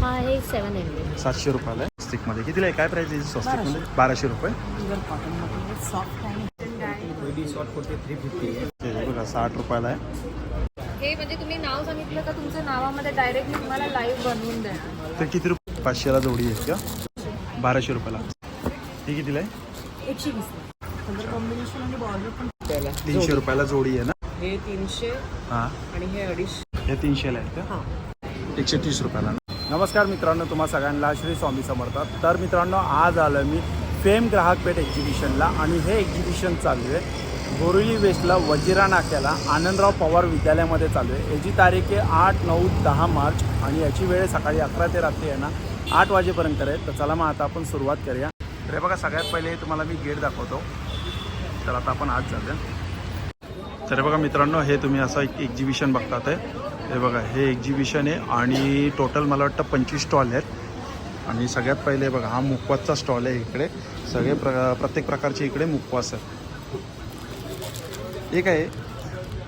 हा आहे सेवन हंड्रेड सातशे रुपयाला आहे स्टिकमध्ये कितीला आहे? काय प्राईस आहे स्वस्तिकमध्ये? बाराशे. रुपये. हे बघा साठ रुपयाला आहे. हे म्हणजे तुम्ही नाव सांगितलं का तुमच्या नावामध्ये डायरेक्टली तुम्हाला लाईव्ह बनवून देणार? तर किती रुपये? पाचशेला जोडी आहे का बाराशे रुपयाला. ही कितीला आहे? एकशे वीस कॉम्बिनेशन आणि बॉर्डर पण तीनशे रुपयाला जोडी आहे ना? हे तीनशे हां. आणि हे अडीचशे. हे तीनशेला आहे का? हां. एकशे तीस रुपयाला नमस्कार मित्रांनो तुम्हा सगळ्यांना श्री स्वामी समर्थ. तर मित्रांनो आज आलो मी फेम ग्राहक पेठ एक्झिबिशनला आणि हे एक्झिबिशन चालू आहे. बोरिवली वेस्टला वजिरा नाक्याला आनंदराव पवार विद्यालयामध्ये चालू आहे. याची तारीख आहे आठ नऊ दहा मार्च आणि याची वेळ सकाळी अकरा ते रात्री आहे ना आठ वाजेपर्यंत आहे. तर चला मग आता आपण सुरुवात करूया. तर बघा सगळ्यात पहिले तुम्हाला मी गेट दाखवतो. तर आता आपण आज जाऊया तर बघा मित्रांनो हे तुम्ही असं एक एक्झिबिशन बघतात आहे हे बघा हे एक्झिबिशन आहे आणि टोटल मला वाटतं पंचवीस स्टॉल आहेत. आणि सगळ्यात पहिले बघा हा मुखवासचा स्टॉल आहे इकडे. सगळे प्र प्रत्येक प्रकारचे इकडे मुखवास आहे हे काय आहे?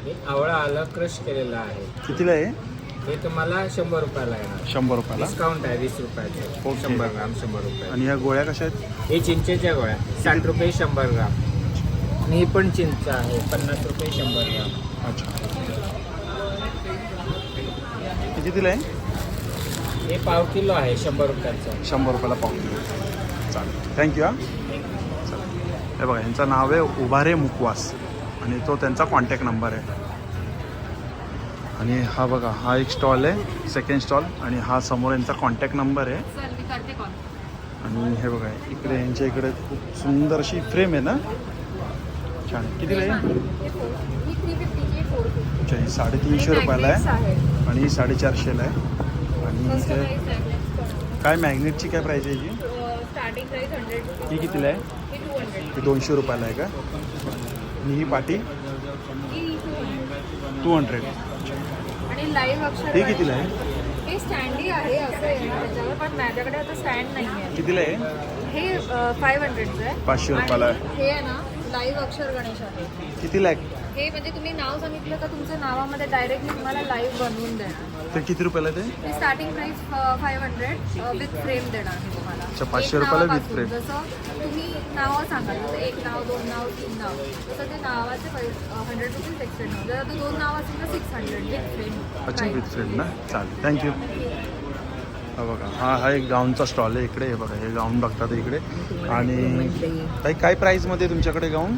हे आवळा आलं क्रश केलेला आहे. कितीला आहे? हे तुम्हाला शंभर रुपयाला येणार. शंभर रुपयाला. डिस्काउंट आहे वीस रुपयाचे. शंभर ग्राम शंभर रुपये. आणि ह्या गोळ्या कशा आहेत? हे चिंचेच्या गोळ्या साठ रुपये शंभर ग्राम. आणि ही पण चिंच आहे पन्नास रुपये शंभर ग्राम. अच्छा. कितीला आहे? हे पाव किलो आहे शंभर रुपयाचं. शंभर रुपयाला पाव किलो. चालेल. थँक्यू हां. चालेल. हे बघा यांचं नाव आहे उभारे मुकवास. आणि तो त्यांचा कॉन्टॅक्ट नंबर आहे. आणि हा बघा हा एक स्टॉल आहे सेकंड स्टॉल आणि हा समोर यांचा कॉन्टॅक्ट नंबर आहे. चल मी करते कॉल आणि हे बघा इकडे यांच्या इकडे खूप सुंदर अशी फ्रेम आहे ना? छान. कितीला आहे? ही अच्छा ही साडेतीनशे रुपयाला आहे. आणि ही साडेचारशेला आहे. आणि हे काय मॅग्नेटची काय प्राईस आहे स्टार्टिंग हंड्रेड रुपीज ही कितीला आहे? ही ही दोनशे रुपयाला आहे का? आणि ही पाटी? ही टू हंड्रेड टू हंड्रेड आणि लाईव्ह अक्षर हे कितीला आहे? हे स्टँडी आहे असं आहे पण माझ्याकडे आता स्टँड नाही आहे कितीला आहे? हे फाईव्ह हंड्रेडचं आहे. पाचशे रुपयाला आहे. हे आहे ना लाईव्ह अक्षर गणेश आहे कितीला आहे? हे म्हणजे तुम्ही नाव सांगितलं का तुमच्या नावामध्ये डायरेक्टली तुम्हाला लाईव्ह बनवून देणार. ते किती रुपयाला ते? ते starting price five hundred with frame देणार मी तुम्हाला. अच्छा, 500 एक रुपयाला with नावापासून. frame. जसं तुम्ही नावं सांगाल जसं एक नाव दोन नाव तीन नाव तसं ते नावाचे हंड्रेड रुपीज एक्सपेंड जर आता दोन नाव असेल तर सिक्स हंड्रेड विथ फ्रेम अच्छा विथ फ्रेंड ना? चालेल. थँक्यू हा बघा हा हा एक गाऊनचा स्टॉल आहे इकडे. हे बघा हे गाऊन बघतात इकडे. आणि काही काय प्राईजमध्ये तुमच्याकडे गाऊन?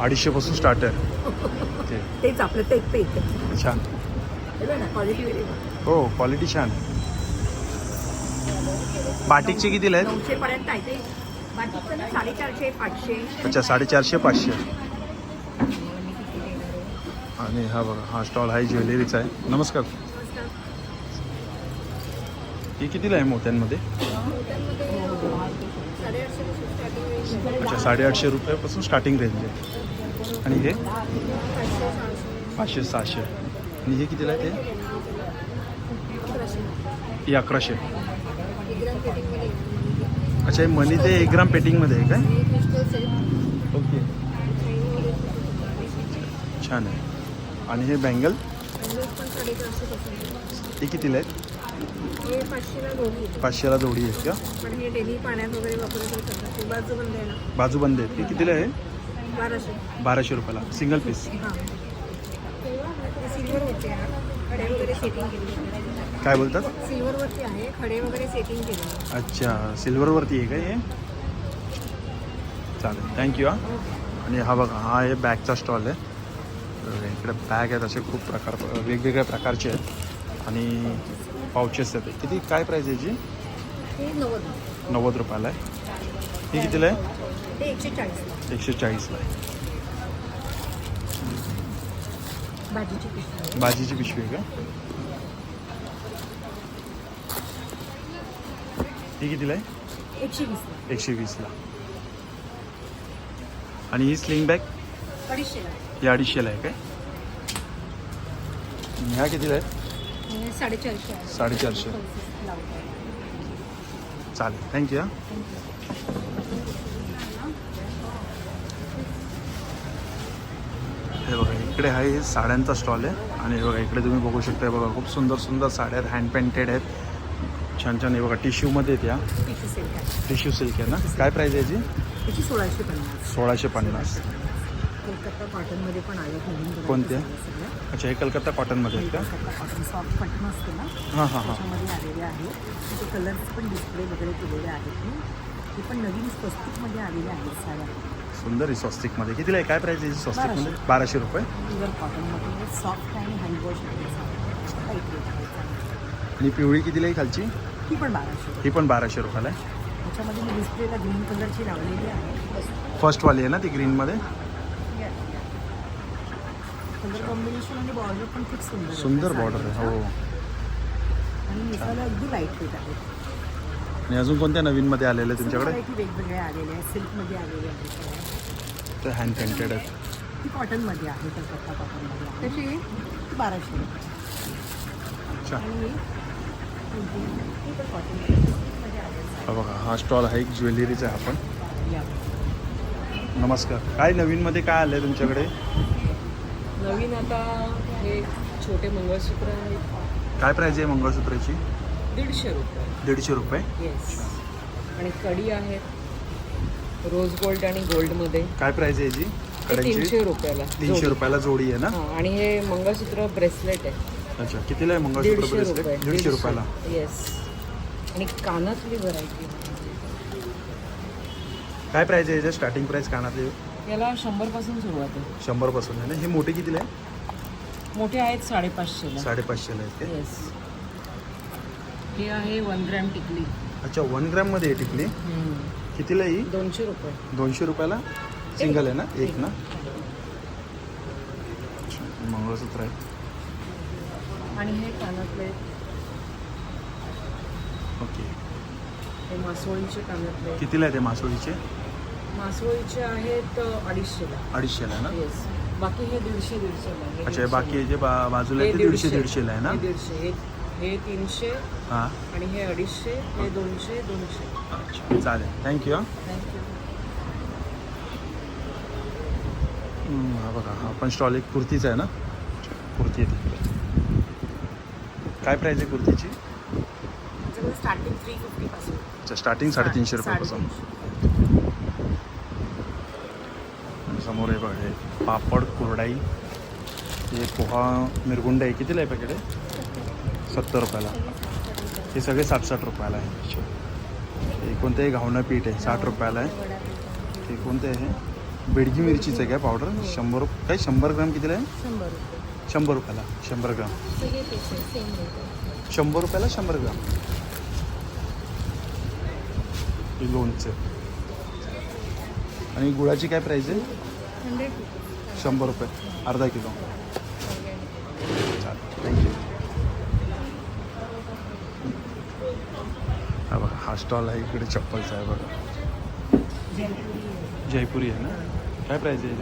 अडीचशे पासून स्टार्ट आहे. ते तेच आपलं ते ते ते छान. हो क्वालिटी छान. बाटिकचे कितीला आहेत? आहे ते. अच्छा साडेचारशे पाचशे. आणि हा बघा हा स्टॉल हा ज्वेलरीचा आहे. नमस्कार. ही कितीला आहे मोत्यांमध्ये अच्छा साडेआठशे रुपयापासून स्टार्टिंग रेंज आहे. आणि हे? पाचशे सहाशे. आणि हे कितीला आहे ते? हे अकराशे. अच्छा हे मनी ते एक ग्राम पेटिंगमध्ये आहे काय? ओके. छान आहे. आणि हे बँगल हे कितीला आहेत हे पाचशेला जोडी आहेत का? पण हे डेली पाण्यात वगैरे वापरत शकतात ते बाजू बंद आहे ना बाजूबंद आहेत. कितीला आहे? बाराशे. बाराशे रुपयाला. सिंगल पीस हां. सिल्वर होते ना खडे वगैरे सेटिंग केली काय बोलतात? सिल्वरवरती आहे. खडे वगैरे सेटिंग केले अच्छा. सिल्वरवरती आहे का हे? चालेल. थँक्यू हा. आणि हा बघा हा आहे बॅगचा स्टॉल आहे. तर इकडे बॅग आहेत असे खूप प्रकार वेगवेगळ्या प्रकारचे आहेत. आणि पाउचेस आहेत. किती? काय प्राईस आहे याची? नव्वद रुपयाला आहे. ही कितीला आहे? एकशे चाळीस एकशे चाळीसला आहे. भाजीची पिशवी आहे का? ही कितीला आहे? एकशे वीस एकशे वीसला आणि ही स्लिंग बॅग ही अडीचशेला आहे काय? ह्या कितीला आहे? साडेचारशे आहे. साडेचारशे. लावतो चालेल थँक्यू हां. हे बघा इकडे आहे हे साड्यांचा स्टॉल आहे. आणि हे बघा इकडे तुम्ही बघू शकता हे बघा खूप सुंदर सुंदर साड्या आहेत हँड पेंटेड आहेत. छान छान हे बघा टिश्यूमध्ये आहेत या. टिश्यू सिल्क आहे. टिश्यू सिल्क आहे ना? काय प्राईज आहे याची? त्याची सोळाशे पन्नास. सोळाशे पन्नास. कोलकाता कॉटनमध्ये पण आलं नवीन variety कोणते? आल्या सगळ्या. अच्छा हे कलकत्ता कॉटनमध्ये आहेत का? कोलकाता कॉटन सॉफ्ट कॉटन असते ना हां हां हां. त्याच्यामध्ये आलेले आहेत त्याचे कलर्स पण डिस्प्ले वगैरे केलेले आहेत. ना ते पण नवीन स्वस्तिकमध्ये आलेले आहेत साड्या. सुंदर आहे स्वस्तिकमध्ये. कितीला आहे? काय प्राईज आहे स्वस्तिकमध्ये? बाराशे. रुपये. प्युअर कॉटनमध्ये सॉफ्ट आणि हँडवॉश आहे. आणि पिवळी कितीला आहे खालची? ती पण बाराशे. ही पण बाराशे रुपयाला आहे. त्याच्यामध्ये मी डिस्प्लेला ग्रीन कलरची लावलेली आहे. फर्स्टवाली आहे ना ती ग्रीनमध्ये कलर कॉम्बिनेशन आणि बॉर्डर पण खूप सुंदर आहे. सुंदर त्या बॉर्डर आहे. हो. आणि मिसाला अगदी लाइट वेट आहे. आणि अजून कोणत्या नवीनमध्ये आलेले आहे तुमच्याकडे? वेगवेगळ्या आलेल्या आहेत. सिल्कमध्ये आलेल्या आहेत सगळ्या. ते हँड पेंटेड आहेत. ती कॉटनमध्ये आहे कलकत्ता कॉटनमध्ये आहे. त्याची ती बाराशे रुपये अच्छा. आणि ही ही पण कॉटनमध्ये आहे. हा बघा हा स्टॉल आहे एक ज्वेलरीचा आहे आपण या. नमस्कार. काय नवीनमध्ये काय आलं आहे तुमच्याकडे? नवीन आता हे छोटे मंगळसूत्र आहेत. काय प्राईज आहे मंगळसूत्राची? दीडशे रुपये. दीडशे रुपये? येस आणि कडी आहेत. रोज गोल्ड आणि गोल्डमध्ये. काय प्राईज आहे याची ते तीनशे रुपयाला. तीनशे जोडी. रुपयाला जोडी आहे ना? हां आणि हे मंगळसूत्र ब्रेसलेट आहे. अच्छा कितीला आहे मंगळसूत्र दीडशे रुपये. दीडशे रुपयाला. येस आणि कानातली व्हरायटी काय प्राईज आहे याची स्टार्टिंग प्राईस कानातली? याला शंभरपासून सुरुवात आहे. शंभरपासून आहे ना? हे मोठे कितीला आहे? मोठे आहेत साडेपाचशेला. साडेपाचशेला आहेत ते येस हे आहे वन ग्रॅम टिकली. अच्छा वन ग्रॅममध्ये आहे टिकली. कितीला आहे ही? दोनशे रुपये. दोनशे रुपयाला? सिंगल आहे ना? एक ना? मंगळसूत्र आहे. आणि हे कानातले ओके. हे मासोळीचे कानातले कितीला आहे ते मासोळीचे मासोळीचे आहेत अडीचशेला. अडीचशेला ना? येस बाकी हे दीडशे दीडशेला. हे अच्छा हे. बाकी जे बा बाजूला आहे ते दीडशे दीडशेला आहे ना? हे दीडशे. हे हे तीनशे हां. आणि हे अडीचशे हे दोनशे दोनशे. अच्छा चालेल. थँक्यू हां. थँक्यू हम्म, हा बघा हा पण स्टॉल एक कुर्तीचा आहे ना? कुर्ती आहे तिकडे. काय प्राईज आहे कुर्तीची? स्टार्टिंग थ्री फिफ्टीपासून अच्छा स्टार्टिंग साडेतीनशे रुपयापासून. समोर आहे बघा हे पापड कुरडाई हे पोहा मिरगुंड आहे. कितीला आहे पॅकेट आहे सत्तर रुपयाला. हे सगळे साठ साठ रुपयाला आहे. हे कोणतं घावणं पीठ आहे साठ रुपयाला आहे. हे कोणते आहे? बेडगी मिरचीचं आहे काय पावडर शंभर काय शंभर ग्राम कितीला आहे? शंभर रुपये. शंभर रुपयाला शंभर ग्राम. शंभर रुपयाला शंभर ग्राम. हे लोणचे. आणि गुळाची काय प्राईस आहे? शंभर रुपये. अर्धा किलो. चालेल. थँक्यू हा बघा हा स्टॉल आहे इकडे चप्पलचा आहे बघा. जयपुरी आहे ना? काय प्राईस आहे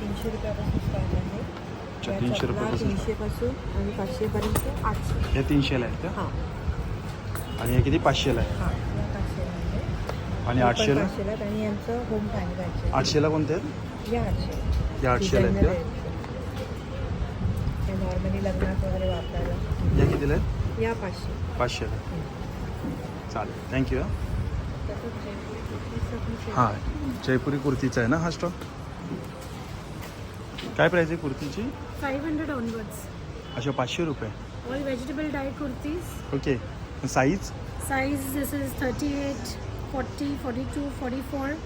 तीनशे रुपयापासून तीनशे रुपयापासून. तीनशेपासून आणि पाचशेपर्यंत आठशे. हे तीनशेला आहे का? हां. आणि हे किती? पाचशेला आहे. आणि आठशेला? आणि यांचं होम आठशेला कोणते? आहेत या आठशे या आठशेला आहेत का? हे नॉर्मली लग्नात वगैरे वापरायला. या कितीला आहेत? या पाचशे. पाचशेला. चालेल. थँक्यू हां. जयपुरी कुर्तीचं आहे ना हा स्टॉल काय प्राईस आहे कुर्तीची? फाईव्ह हंड्रेड ऑनवर्ड्स अच्छा पाचशे रुपये. All vegetable dye kurtis. Okay size size this is 38 40 42 44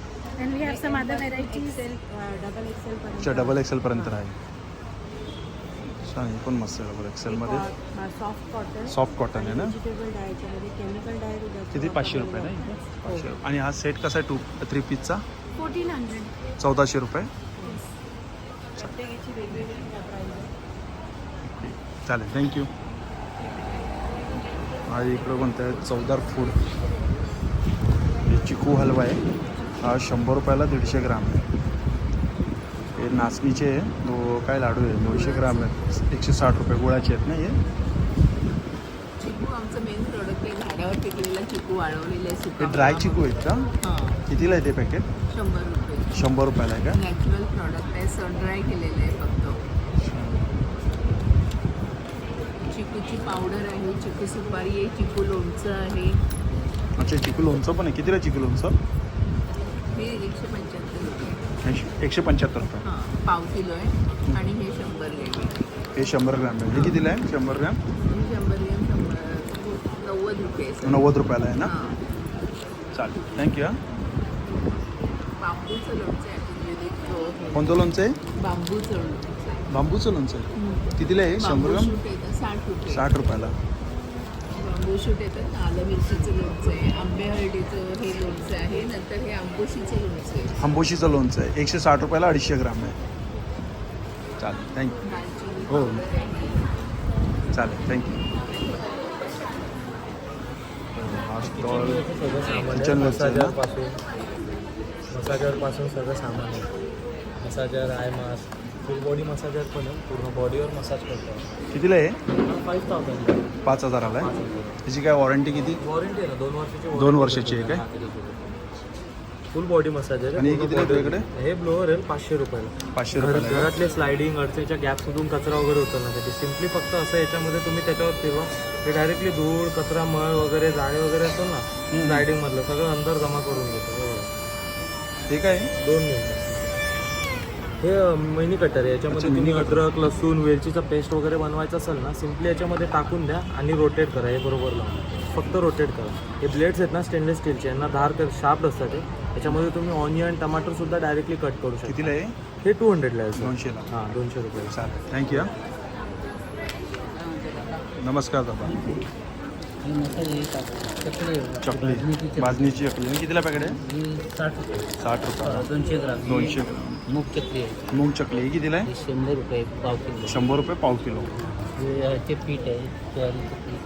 and we have some other varieties. Double XL अच्छा डबल एक्सेलपर्यंत आहे छान हे पण मस्त आहे डबल एक्सेलमध्ये सॉफ्ट कॉटन सॉफ्ट कॉटन आहे ना? व्हेजिटेबल केमिकल डाय किती? पाचशे रुपये ना इथे? पाचशे रुपये. आणि हा सेट कसा आहे? टू थ्री पीसचा 1400 चौदाशे रुपये? प्रत्येकाची वेगवेगळी प्राईस चालेल. थँक्यू हा इकडं कोणतं आहे? चौदार फूड हे चिकू हलवा आहे. हा शंभर रुपयाला दीडशे ग्राम आहे. हे नाचणीचे आहे. दो काय लाडू आहे? दोनशे ग्राम आहेत एकशे साठ रुपये गुळाचे आहेत ना हे. हे ड्राय चिकू आहेत का? हां. कितीला आहे ते पॅकेट शंभर रुपये. शंभर रुपयाला आहे का? नॅचरल प्रॉडक्ट आहे. सन ड्राय केलेलं आहे फक्त. चिकूची पावडर आहे. चिकू सुपारी आहे. चिकू लोणचं आहे. अच्छा चिकू लोणचं पण आहे. कितीला चिकू लोणचं? हे एकशे पंच्याहत्तर रुपये. एकशे- एकशे पंच्याहत्तर रुपये. हां पाव किलो आहे आणि हे शंभर ग्रॅम आहे. हे शंभर ग्रॅम आहे. हे कितीला आहे? शंभर ग्रॅम? हे शंभर ग्रॅम शंभर नव्वद रुपये आहे. नव्वद रुपयाला आहे ना? हां. चालेल. थँक्यू हां. बांबूचं लोणचं आहे. आयुर्वेदिक कोणतं लोणचं आहे? बांबूचं लोणचं बांबूचं लोणचं आहे. कितीला आहे? शंभर बांबू ग्रॅम? शूट साठ रुपये. साठ रुपयाला. बांबू शूट येतं आलं मिरचीचं लोणचं आहे आंबे हळदीचं हे लोणचं आहे नंतर हे आंबोशीचं लोणचं आहे. आंबोशीचं लोणचं आहे. एकशे साठ रुपयाला अडीचशे ग्राम आहे. चालेल थँक्यू हो. चालेल थँक्यू हा स्टॉल सगळं सामान आहे. किचन ना? मसाजरपासून मसाजरपासून सगळं सामान आहे. Massager eye mask full body massager पण आहे पूर्ण बॉडीवर मसाज करतो कितीला आहे? फाईव्ह थाउजंड पाच हजाराला आहे? त्याची काय वॉरंटी किती? वॉरंटी आहे ना दोन वर्षाची दोन वर्षाची आहे काय? फुल बॉडी मसाजर आणि हे कितीला आहे तुझ्याकडे? हे ब्लोअर आहे पाचशे रुपयाला. पाचशे घर- रुपयाला आहे. का? घरातले स्लायडिंग अडचणीच्या गॅपमधून कचरा वगैरे उचलण्यासाठी सिम्पली फक्त असं याच्यामध्ये तुम्ही त्याच्यावर फिरवा ते डायरेक्टली धूळ कचरा मळ वगैरे जाळे वगैरे असतो ना स्लायडिंग मधलं सगळं अंदर जमा करून देतो हो. हे काय? आहे? दोन मिनिटं हे मिनी कटर आहे. याच्यामध्ये तुम्ही. अद्रक लसूण वेलचीचा पेस्ट वगैरे बनवायचं असेल ना सिम्पली याच्यामध्ये टाकून द्या आणि रोटेट करा. हे बरोबर लावून. फक्त रोटेट करा. हे ब्लेड्स आहेत ना स्टेनलेस स्टीलचे यांना धार शार्प असतात ते याच्यामध्ये तुम्ही ऑनियन टमाटर सुद्धा डायरेक्टली कट करू शकता. आहे? हे टू हंड्रेडला आहे दोनशेला हां दोनशे रुपये. चालेल. थँक्यू नमस्कार दादा. चकली भाजणीची चकली कितीला पॅकेट आहे? साठ रुपये. दोनशे ग्राम. दोनशे मूग चकली आहे. मूग चकली ही कितीला आहे? शंभर रुपये पाव किलो शंभर रुपये पाव किलो. ते पीठ आहे.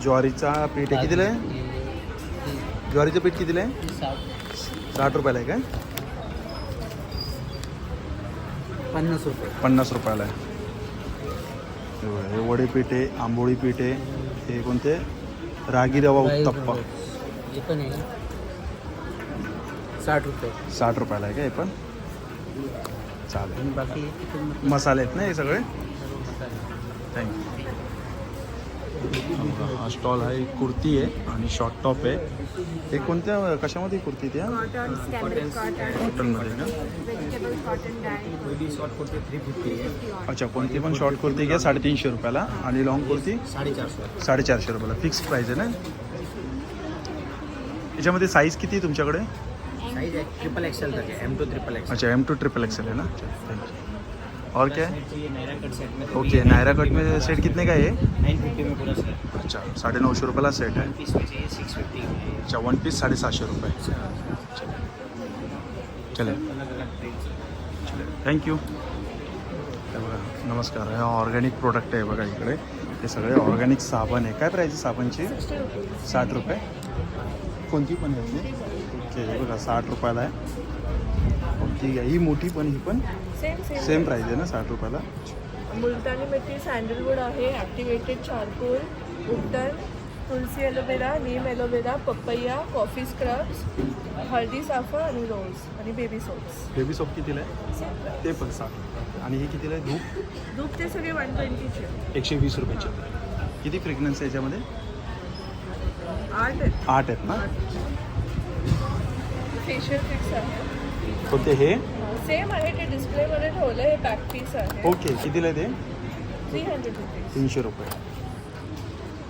ज्वारीचा पीठ. आहे. कितीला आहे? ज्वारीचं पीठ कितीला आहे? साठ. रुपयाला आहे काय? पन्नास रुपये. पन्नास रुपयाला आहे. वडे पीठ आहे आंबोळी पीठ आहे. हे कोणते? रागी रवा उत्तप्पा. नूडल्स. हे पण आहे. साठ रुपये. साठ रुपयाला आहे का हे पण? चालेल. बाकी मसाले आहेत ना हे सगळे? थँक्यू हा स्टॉल हा एक कुर्ती आहे आणि शॉर्ट टॉप आहे. हे कोणत्या कशामध्ये कुर्ती त्या कॉटन कॉटनमध्ये का आहे अच्छा कोणती पण शॉर्ट कुर्ती घ्या साडेतीनशे रुपयाला. आणि लॉंग कुर्ती? साडेचारशे. साडेचारशे रुपयाला. फिक्स प्राईस आहे ना? याच्यामध्ये साईज किती आहे तुमच्याकडे? साइज ट्रिपल है एम टू ट्रिपल एक्सएल अच्छा एम टू ट्रिपल एक्सएल है ना? थैंक यू और क्या है? ओके नायरा कट में सेट कितने का है ये? अच्छा साढ़े नौ सौ रुपयाला सेट है। अच्छा वन पीस साडेसहाशे रुपये चले अलग अलग प्राइस थँक्यू हे बघा नमस्कार हे ऑर्गॅनिक प्रोडक्ट आहे बघा इकडे. हे सगळे ऑर्गॅनिक साबण आहे. काय प्राईस आहे साबणची? साठ रुपये. कोणती पण आहे. ओके बघा साठ रुपयाला आहे. ठीक आहे ही मोठी पण ही पण? सेम सेम सेम प्राईस आहे ना साठ रुपयाला? मुलतानी मिठी सँडलवूड आहे activated charcoal ubtan tulsi aloe vera neem aloe vera papaya coffee scrubs हळदी साफर आणि रोज आणि बेबी सोप्स बेबी सोप कितीला आहे? सेम प्राईस ते पण साठ आणि हे कितीला आहे? धूप? दूध ते सगळे वन ट्वेंटीचे एकशे वीस रुपयाचे. किती फ्रेग्रन्स आहे याच्यामध्ये? आठ आहेत. आठ आहेत ना? फेशियल किट्स आहे. कोणते हे? सेम आहे ते डिस्प्लेमध्ये ठेवलं हे बॅक पीस आहे. ओके कितीला आहे ते? थ्री हंड्रेड रुपीज तीनशे रुपये.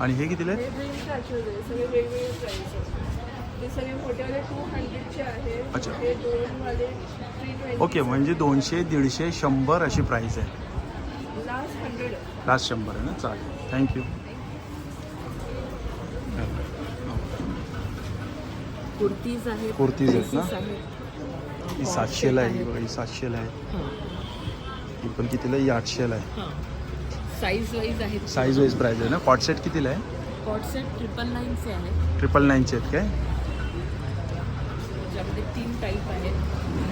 आणि हे कितीला आहे? हे ड्रीम कॅचर आहे सगळे वेगवेगळे प्राईस आहेत ते सगळे मोठेवाले टू हंड्रेडचे आहेत अच्छा. हे दोनवाले थ्री ट्वेंटी ओके म्हणजे दोनशे दीडशे शंभर अशी प्राईस आहे. लास्ट हंड्रेड लास्ट शंभर आहे ना? चालेल. थँक्यू कुर्तीज आहेत. कुर्तीज आहेत ना? dresses आहेत. ही सातशेला आहे ही बघा ही सातशेला आहे. हां, ही पण कितीला आहे? ही आठशेला आहे. हां. साईज वाईज आहेत साईज वाईज प्राईस आहे ना? कॉट सेट कितीला आहे? कॉट सेट ट्रिपल नाईनचे आहेत ट्रिपल नाईनचे आहेत काय? ज्यामध्ये तीन टाईप आहेत.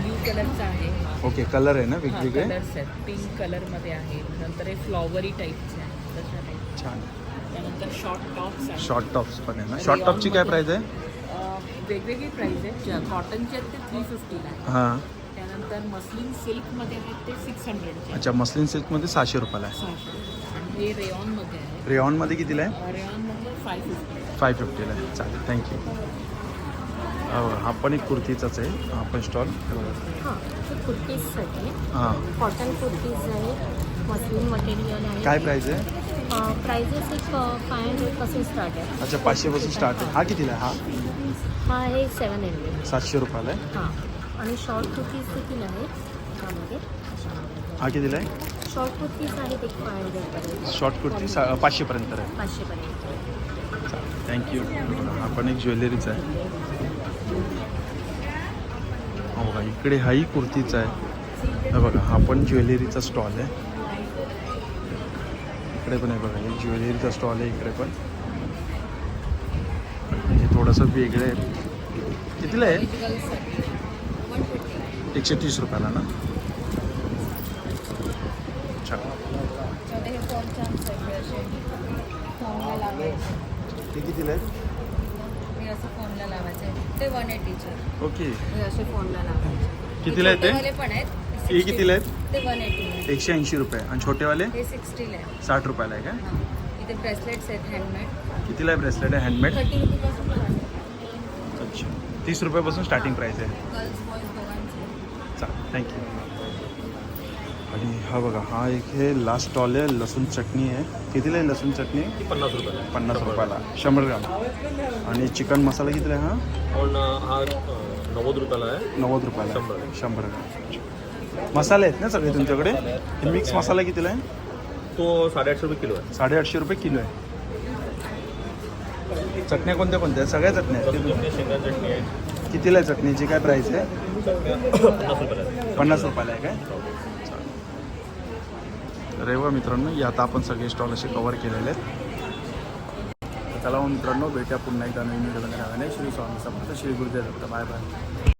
ब्ल्यू कलरचा आहे. ओके कलर आहे ना हा वेगवेगळे? कलर्स आहेत पिंक कलरमध्ये आहे. नंतर हे फ्लॉवरी टाईपचे आहे. तशा टाईप छान. त्यानंतर शॉर्ट टॉप्स आहेत. शॉर्ट टॉप्स पण आहे ना? शॉर्ट टॉपची काय प्राईस आहे? वेगवेगळी प्राईस आहे कॉटनचे आहेत ते थ्री फिफ्टीला आहे हां. त्यानंतर नंतर मस्लिन सिल्कमध्ये आहेत ते सिक्स हंड्रेडचे अच्छा मस्लिन सिल्कमध्ये सहाशे रुपयाला आहे. आणि हे रेयॉनमध्ये आहे. रेऑनमध्ये कितीला आहे? रेयॉनमध्ये फाय फिफ्टी फाय फिफ्टीला आहे. चालेल थँक्यू हा पण एक कुर्तीचाच आहे. हा पण स्टॉल हां कुर्तीजसाठी हां कॉटन कुर्तीज आहे मस्लिन मटेरियल आहे काय प्राईज आहे? प्राइजेस एक फाय हंड्रेडपासून स्टार्ट आहे. अच्छा पाचशेपासून स्टार्ट आहे. हा कितीला आहे? हा आहे सेवन हंड्रेड सातशे रुपयाला आहे. हां. आणि शॉर्ट कुर्तीज देखील आहेत. त्यामध्ये हा कितीला आहे? शॉर्ट कुर्तीज आहेत एक फाय हंड्रेडपर्यंत शॉर्ट कुर्ती सा पाचशेपर्यंत आहे. पाचशेपर्यंत. थँक्यू हा पण एक ज्वेलरीचा आहे. हो बघा इकडे हाही कुर्तीचा आहे. हा बघा हा पण ज्वेलरीचा स्टॉल आहे. इकडे पण आहे बघा हे ज्वेलरीचा स्टॉल आहे इकडे पण. थोडंसं वेगळं आहे. कितीला आहे? एकशे तीस रुपयाला ना? अच्छा हे हे कितीला आहे? हे असं फॉर्मला लावायचे ते वन एटीचे ओके. हे असे लावायचे कितीला आहे ते? पण आहेत हे कितीला आहेत ते वन एटी एकशे ऐंशी रुपये. आणि छोटेवाले? हे सिक्स्टीला आहे. साठ रुपयाला आहे का हां. इथे ब्रेसलेट्स आहेत हँडमेड कितीला आहे ब्रेसलेट आहे हँडमेड थर्टी रुपीपासून तीस रुपयापासून स्टार्टिंग प्राईस आहे. गर्ल्स बॉईज दोघांचे. चालेल थँक्यू आणि हा बघा हा एक हे लास्ट स्टॉल आहे लसूण चटणी आहे. कितीला आहे लसूण चटणी? पन्नास रुपयाला. पन्नास रुपयाला. शंभर ग्राम. आणि चिकन मसाला कितीला आहे हा? हा नव्वद रुपयाला आहे. नव्वद रुपयाला. शंभर. ग्राम. मसाले आहेत ना सगळे तुमच्याकडे? मिक्स मसाला कितीला आहे? तो साडेआठशे रुपये किलो आहे. साडेआठशे रुपये किलो आहे. चटण्या कोणत्या कोणत्या? आहेत. सगळ्या चटण्या आहेत. ते चटणी? शेंगा चटणी आहे कितीला आहे? चटणीची काय प्राईस आहे. पन्नास रुपयाला आहे काय? रेवा मित्रांनो या आता आपण सगळे स्टॉल असे कवर केलेले आहेत. तर चला मग मित्रांनो भेटूया पुन्हा एकदा नवीन व्हिडिओ नव्याने श्री स्वामी समर्थ श्री गुरुदेव दत्त. Bye bye